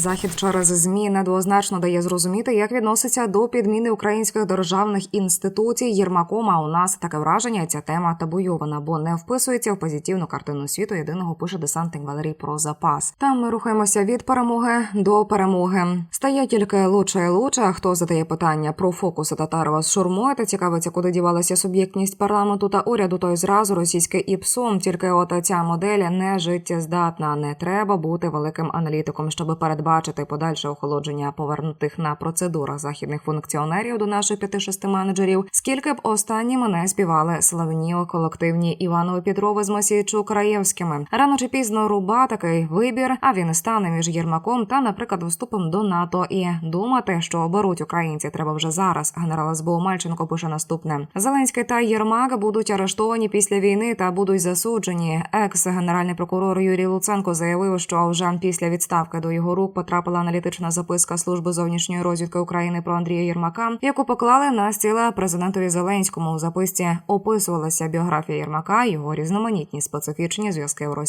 Захід через змі недвозначно дає зрозуміти, як відноситься до підміни українських державних інституцій Єрмаком. А у нас таке враження, ця тема табуйована, бо не вписується в позитивну картину світу. Єдиного пише десантник Валерій про запас. Там ми рухаємося від перемоги до перемоги. Стає тільки лучше і лучше. Хто задає питання про фокуси Татарова з шурмою та цікавиться, куди дівалася суб'єктність парламенту та уряду, той зразу російське іпсом. Тільки от ця модель не життєздатна. Не треба бути великим аналітиком, щоб передбачити подальше охолодження повернутих на процедурах західних функціонерів до наших п'яти-шести менеджерів. Скільки б останніми не співали славні колективні Іванови Петрови з Мосійчук Раєвськими. Рано чи пізно руба такий вибір, а він стане між Єрмаком та, наприклад, вступом до НАТО. І думати, що оберуть українці, треба вже зараз. Генерал СБУ Мальченко пише наступне: Зеленський та Єрмак будуть арештовані після війни та будуть засуджені. Екс генеральний прокурор Юрій Луценко заявив, що вже після відставки до його рук потрапила аналітична записка служби зовнішньої розвідки України про Андрія Єрмака, яку поклали на стіла президентові Зеленському. У записці описувалася біографія Єрмака, його різноманітні специфічні зв'язки в Росії.